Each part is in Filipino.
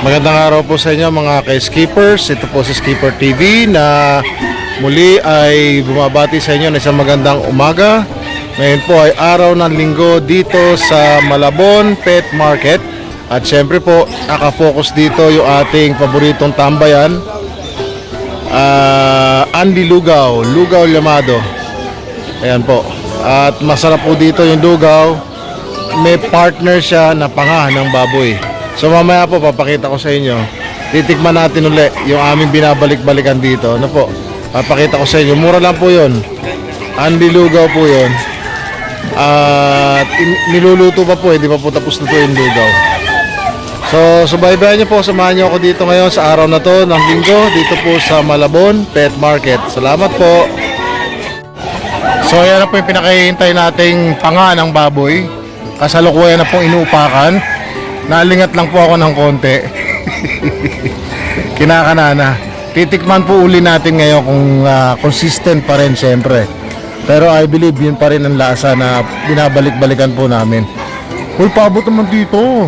Magandang araw po sa inyo mga ka-skippers. Ito po si Skipper TV na muli ay bumabati sa inyo na isang magandang umaga. Ngayon po ay araw ng linggo dito sa Malabon Pet Market. At syempre po, nakafocus dito yung ating paboritong tambayan. Ah, Andy Lugaw, Lugaw Llamado. Ayan po. At masarap po dito yung lugaw. May partner siya na panga ng baboy. So mamaya po papakita ko sa inyo. Titikman natin uli yung aming binabalik-balikan dito. Ano po? Papakita ko sa inyo. Mura lang po yun. Andy Lugaw po yun. At in- niluluto pa po. Hindi pa po tapos na po yung lugaw. So, subaybayan niyo po, samahan niyo ako dito ngayon sa araw na to ng linggo dito po sa Malabon Pet Market. Salamat po. So, ayan na po yung pinakahihintay nating panga ng baboy. Kasalukuyan na pong inuupakan. Nalingat lang po ako ng konti. Kinakanana. Titikman po uli natin ngayon kung ah, consistent pa rin syempre. Pero I believe yun pa rin ang lasa na binabalik-balikan po namin. Uy, paabot naman dito.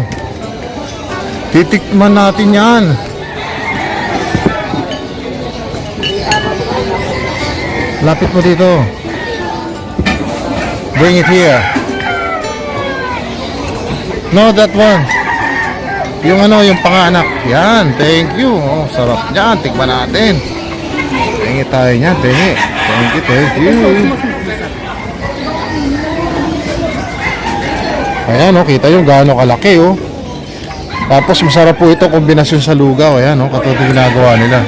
Titikman natin yan. Lapit mo dito. Bring it here. No, that one. Yung ano, yung panganak. Yan, thank you. Oh, sarap yan. Tikman natin. Tingi tayo niyan, tingi. Thank you, thank you. Ayan, oh, kita yung gaano kalaki, oh. Tapos masarap po ito kombinasyon sa lugaw. Ayan, oh, katulad ginagawa nila.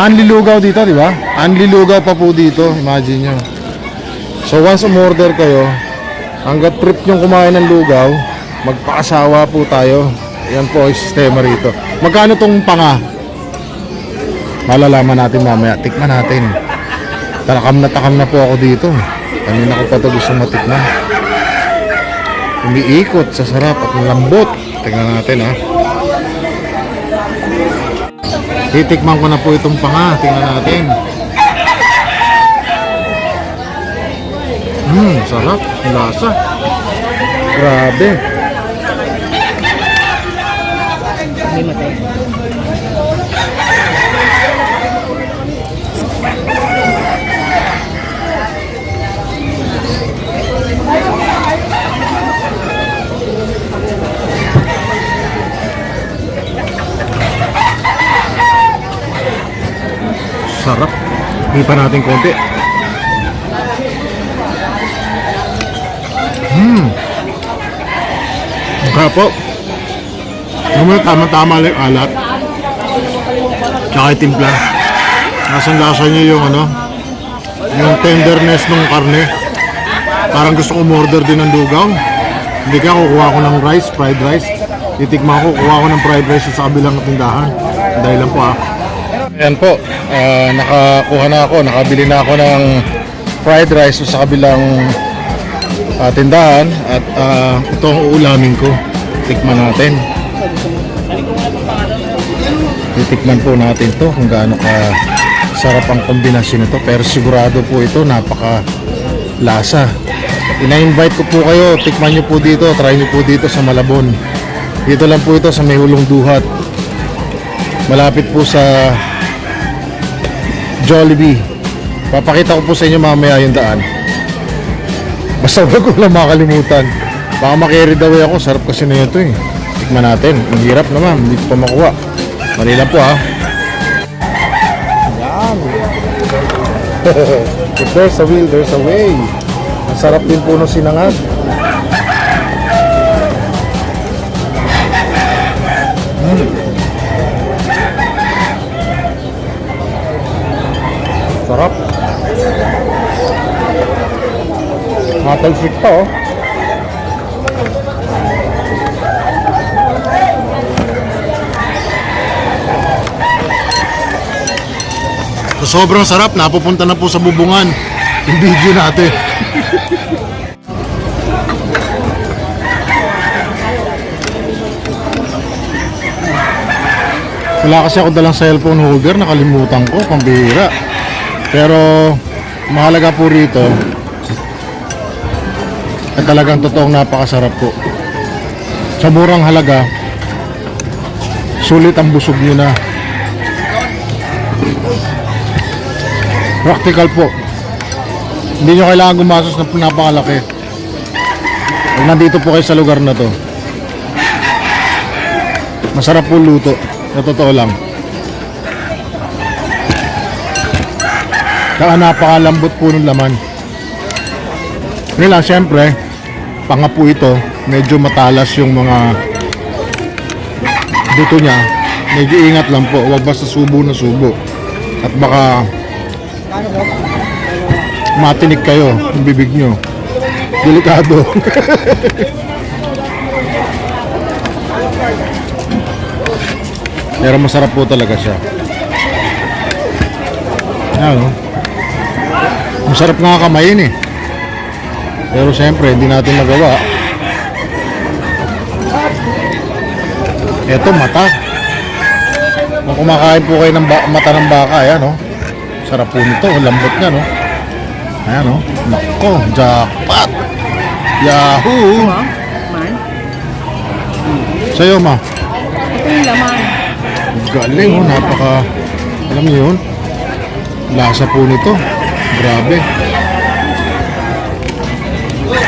Anli lugaw dito, di ba? Anli lugaw pa po dito. Imagine nyo. So once umorder kayo, hanggat trip nyo kumain ng lugaw, magpakasawa po tayo. Yan po ang sistema rito. Magkano tong panga? Malalaman natin mamaya. Tikman natin. Takam na takam na po ako dito. Kanina ko pa ito gusto matikman. Umiikot sa sarap at lambot. Tingnan natin ha. Titikman ko na po itong panga. Tingnan natin. Hmm, sarap. Lasa. Grabe. Sarap. Hindi pa natin konti. Hmm. Kaya po. Naman tama-tama lang yung alat. Tsaka timpla. Nasaan lasa niyo yung ano? Yung tenderness ng karne. Parang gusto ko umorder din ng lugaw. Hindi kaya kukuha ko ng rice, fried rice. Titikman ko, kukuha ko ng fried rice sa kabilang tindahan. Dahil lang po ah. Ayan po, ah, nakakuha na ako, nakabili na ako ng fried rice sa kabilang ah, tindahan at ah, ito ang uulamin ko. Tikman natin. Titikman po natin to kung gaano ka sarap ang kombinasyon nito pero sigurado po ito napaka lasa. Ina-invite ko po kayo, tikman nyo po dito, try nyo po dito sa Malabon. Dito lang po ito sa may duhat. Malapit po sa Jollibee. Papakita ko po sa inyo mamaya yung daan. Basta wag ko lang makalimutan. Baka makarry away ako. Sarap kasi na ito eh. Tikman natin. Ang hirap naman. Hindi ko pa makuha. Mali lang po ha. Yan. If there's a will, there's a way. Ang sarap din po ng sinangag. Sarap. Matalsik pa oh. So, sobrang sarap, napupunta na po sa bubungan yung video natin. Wala kasi ako dalang cellphone holder, nakalimutan ko, pambihira. Pero mahalaga po rito at talagang totoong napakasarap po. Sa murang halaga, sulit ang busog nyo na. Practical po. Hindi nyo kailangan gumastos ng napakalaki. Pag nandito po kayo sa lugar na to. Masarap po luto. Sa totoo lang. Saka napakalambot po ng laman. Yun lang, syempre, panga po ito, medyo matalas yung mga buto niya. Medyo ingat lang po, huwag basta subo na subo. At baka matinig kayo yung bibig nyo. Delikado. Pero masarap po talaga siya. Ano? Masarap nga kamayin eh. Pero siyempre, hindi natin magawa. Ito, mata. Kung kumakain po kayo ng mata ng baka, ayan, no? Sarap po nito, lambot niya, no? Ayan, no? Nako, jackpot! Yahoo! Man, Sa'yo, ma. ito yung laman. Galing, oh, napaka... Alam niyo yun? Lasa po nito. Grabe.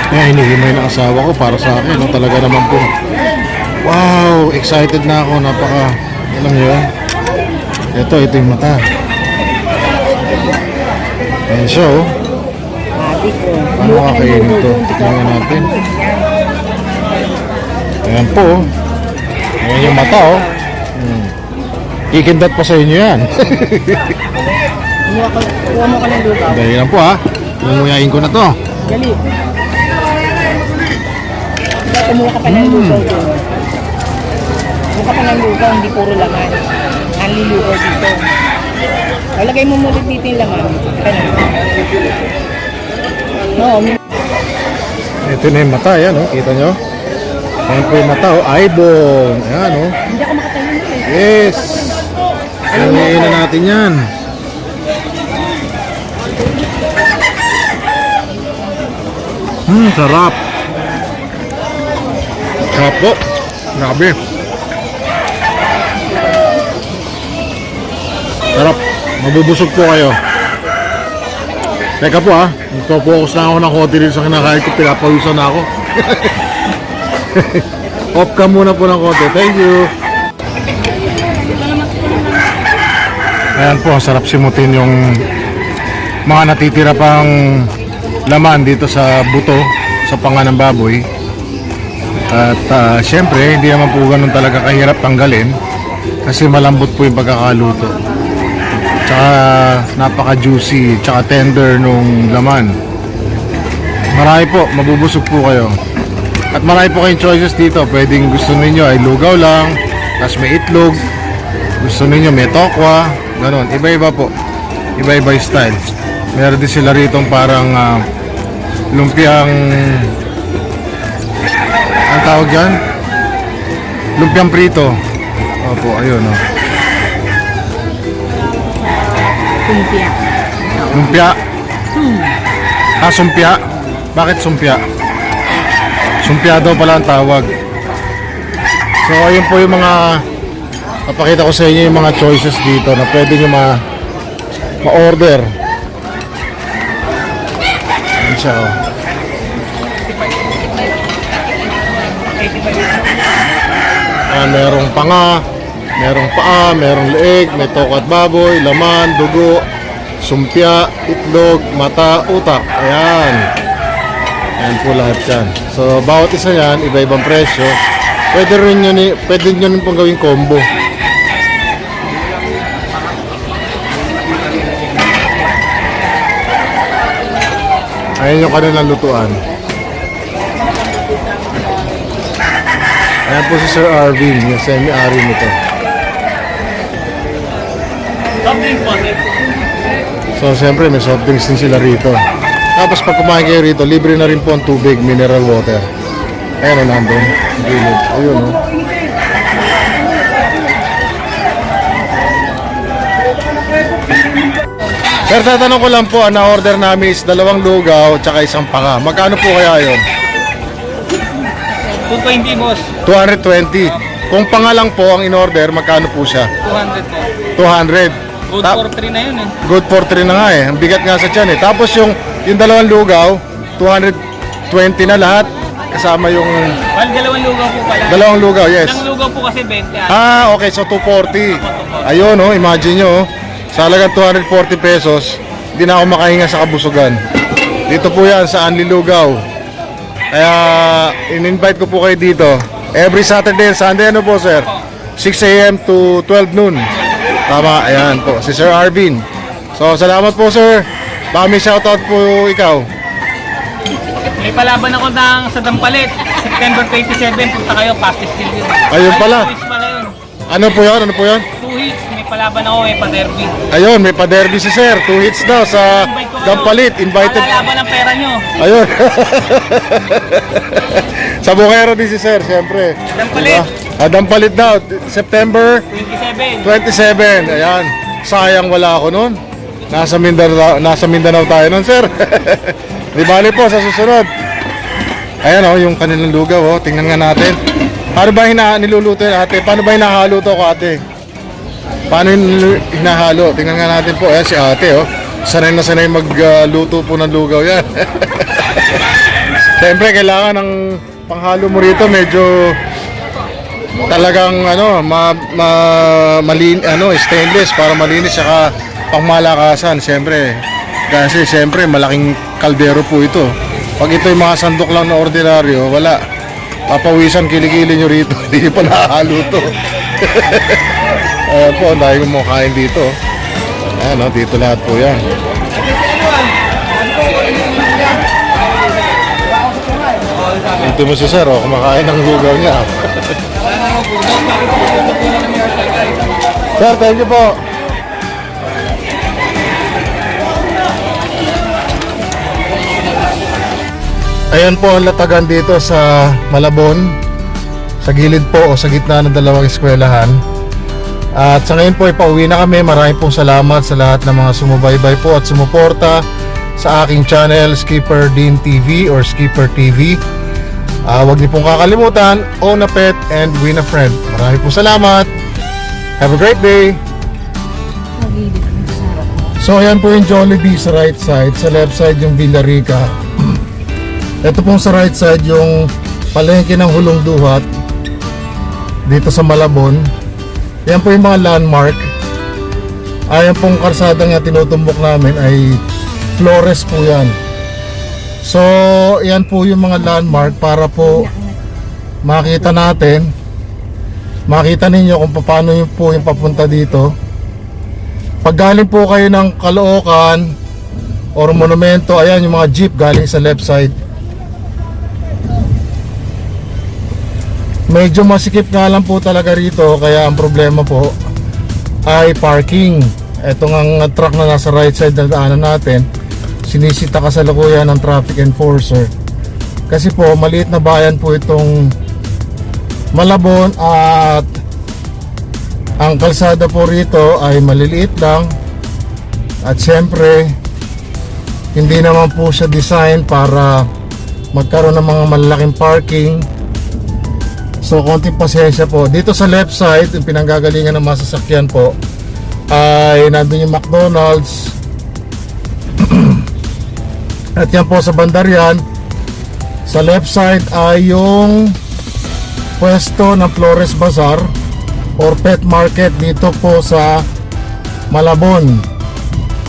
Kaya hinihimay ng asawa ko para sa akin. No? Talaga naman po. Wow! Excited na ako. Napaka... Alam niyo yun? Ito, ito yung mata. Sabi ko. Paano kakainin to? Tingnan natin. Ayan po, oh. Ayan yung mata, oh. Hmm. Kikindat pa sa inyo yan. Kuha mo ka ng lugaw. Dahil lang po ha. Mumuyain ko na to. Dali. Kumuha ka pa ng lugaw dun. Kumuha ka pa ng lugaw, hindi puro laman. Only lugaw dito. Lalagay mo muna dito yung laman. Ito na. No, Ito na yung mata. Ayan oh. Kita nyo? Ayan po yung mata oh. Eyeball. Ayan oh. hindi ako makatayo nito eh. Yes. Ayan na natin yan. Hmm, sarap. Sarap po. Grabe. Sarap. Mabubusog po kayo. Teka po ah. Nagpo-focus na ako ng konti rin sa kinakain ko. Pinapawisan na ako. Off ka muna po ng konti. Thank you. Ayan po, sarap simutin yung mga natitira pang laman dito sa buto, sa panga ng baboy. At ah, syempre, hindi naman po ganun talaga kahirap tanggalin kasi malambot po yung pagkakaluto. Tsaka napaka-juicy, tsaka tender nung laman. Marami po, mabubusog po kayo. At marami po kayong choices dito. Pwedeng gusto ninyo ay lugaw lang, tapos may itlog, gusto ninyo may tokwa, ganon. Iba-iba po. Iba-iba yung style. Meron din sila rito parang ah, lumpiang ang tawag dyan? Lumpiang prito. Opo, ayun oh. Kumpia. Lumpia. Ah, sumpia. Bakit sumpia? Sumpia daw pala ang tawag. So, ayun po yung mga papakita ko sa inyo yung mga choices dito na pwede nyo ma ma-order. Ayan siya, oh. Ah, merong panga, merong paa, merong leeg, may tokat baboy, laman, dugo, sumpya, itlog, mata, utak. Ayan. Ayan po lahat yan. So, bawat isa yan, iba-ibang presyo. Pwede rin yun, pwede nyo rin pong gawing combo. Ayan yung kanilang lutuan. Ayan po si Sir Arvin, yung semi-ari nito. So, siyempre, may soft drinks din sila rito. Tapos, pag kumain kayo rito, libre na rin po ang tubig, mineral water. Ayan o, nandun. Gilid. Ayun o. Sir, tatanong ko lang po, ang na-order namin is dalawang lugaw tsaka isang panga. Magkano po kaya yun? 220 boss. 220. Kung pangalang po ang in-order, magkano po siya? 200 po. 200. Good Ta- for 3 na yun eh. Good for 3 na nga eh. Ang bigat nga sa tiyan eh. Tapos yung, yung dalawang lugaw, 220 na lahat. Kasama yung Well, dalawang lugaw po pala. dalawang lugaw, yes. Isang lugaw po kasi 20 ah. Ah, okay. So 240. Ayun oh, imagine nyo oh. Sa halagang 240 pesos, hindi na ako makahinga sa kabusugan. Dito po yan sa Anli Lugaw. Kaya in-invite ko po kayo dito. Every Saturday and Sunday, ano po sir? 6 a.m. to 12 noon. Tama, ayan po. Si Sir Arvin. So, salamat po sir. Baka may shoutout po ikaw. May palaban ako ng sa Dampalit. September 27, punta kayo, Pastis Steel yun. Ayun pala. Two hits pala yun. Ano po yun? Ano po yun? Two hits, may palaban ako, may pa-derby. Ayun, may pa-derby si sir. Two hits daw sa Invite ko kayo. Dampalit. Invited. Malalaban ang pera nyo. Ayun. Sa Bukero din si Sir, siyempre. Dampalit. Diba? Ah, Dampalit daw. September 27. 27. Ayan. Sayang wala ako noon. Nasa Mindanao, nasa Mindanao tayo noon, Sir. Di bali po sa susunod. Ayan oh, yung kanilang lugaw oh. Tingnan nga natin. Paano ba hina niluluto yun, ate? Paano ba hinahalo to ko, ate? Paano hinahalo? Tingnan nga natin po. Ayan si ate oh. Sanay na sanay magluto po ng lugaw yan. Siyempre, kailangan ng panghalo mo rito medyo talagang ano, ma, ma, malin, ano, stainless para malinis saka pangmalakasan, siyempre. Kasi siyempre, malaking kaldero po ito. Pag ito yung mga sandok lang na ordinaryo, wala. Papawisan kilikili nyo rito. Hindi pa nahalo to. Ayan po, dahil mo kain dito. Ayan, oh, dito lahat po yan. Ito mo si Sir, oh, kumakain ng lugaw niya. Sir, thank you po. Ayan po ang latagan dito sa Malabon. Sa gilid po o sa gitna ng dalawang eskwelahan. At sa ngayon po ipauwi na kami. Maraming pong salamat sa lahat ng mga sumubaybay po at sumuporta sa aking channel Skipper Dean TV or Skipper TV. Ah, huwag niyo pong kakalimutan, own a pet and win a friend. Maraming po salamat. Have a great day. So ayan po yung Jollibee sa right side, sa left side yung Villarica. Ito pong sa right side yung palengke ng Hulong Duhat dito sa Malabon. Yan po yung mga landmark. Ayan pong karsada nga tinutumbok namin ay Flores po yan. So, yan po yung mga landmark para po makita natin makita ninyo kung paano yung po yung papunta dito. Pag galing po kayo ng Caloocan or Monumento, ayan yung mga jeep galing sa left side. Medyo masikip nga lang po talaga rito kaya ang problema po ay parking. Ito nga truck na nasa right side na daanan natin sinisita kasalukuyan ng traffic enforcer. Kasi po maliit na bayan po itong Malabon at ang kalsada po rito ay maliliit lang. At syempre hindi naman po siya design para magkaroon ng mga malalaking parking. So konting pasensya po. Dito sa left side yung pinanggagalingan ng mga sasakyan po ay nandun yung McDonald's. At yan po sa Bandarian sa left side ay yung pwesto ng Flores Bazaar or pet market dito po sa Malabon.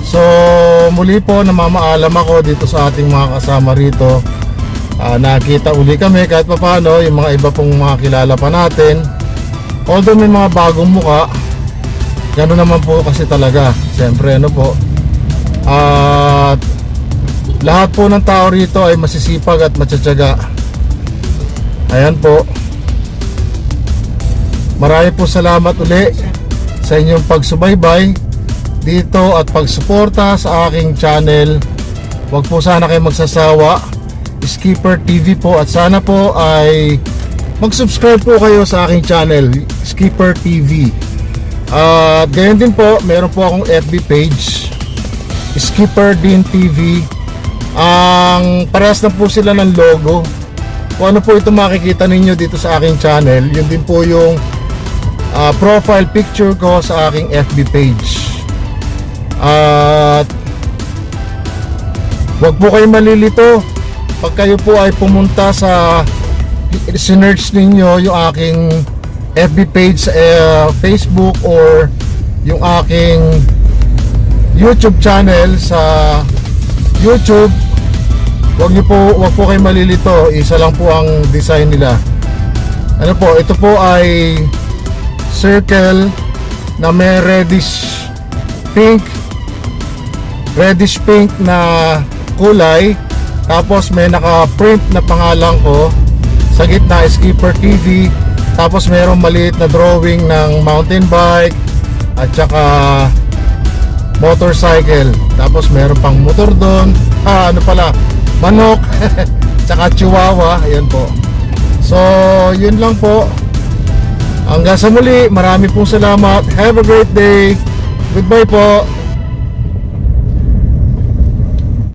So muli po namamaalam ako dito sa ating mga kasama rito. Ah, nakita uli kami kahit papaano yung mga iba pong mga kilala pa natin. Although may mga bagong muka, gano'n naman po kasi talaga. Siyempre ano po. At lahat po ng tao rito ay masisipag at matsatsaga. Ayan po. Marami po salamat uli sa inyong pagsubaybay dito at pagsuporta sa aking channel. Huwag po sana kayo magsasawa. Skipper TV po at sana po ay mag-subscribe po kayo sa aking channel, Skipper TV. At gayon din po, meron po akong FB page, Skipper Din TV. Ang parehas na po sila ng logo. kung ano po ito makikita ninyo dito sa aking channel, yun din po yung ah, profile picture ko sa aking FB page. At Huwag po kayo malilito. Pag kayo po ay pumunta sa sinerch ninyo yung aking FB page sa eh, Facebook or yung aking YouTube channel sa YouTube Huwag niyo po huwag po kayo malilito. Isa lang po ang design nila. Ano po ito po ay circle na may reddish pink reddish pink na kulay tapos may naka-print na pangalan ko sa gitna Skipper TV tapos mayroong maliit na drawing ng mountain bike at saka motorcycle. Tapos meron pang motor doon. Ah ano pala? Manok tsaka chihuahua. Ayan po. So yun lang po hanggang sa muli marami pong salamat. Have a great day. Goodbye po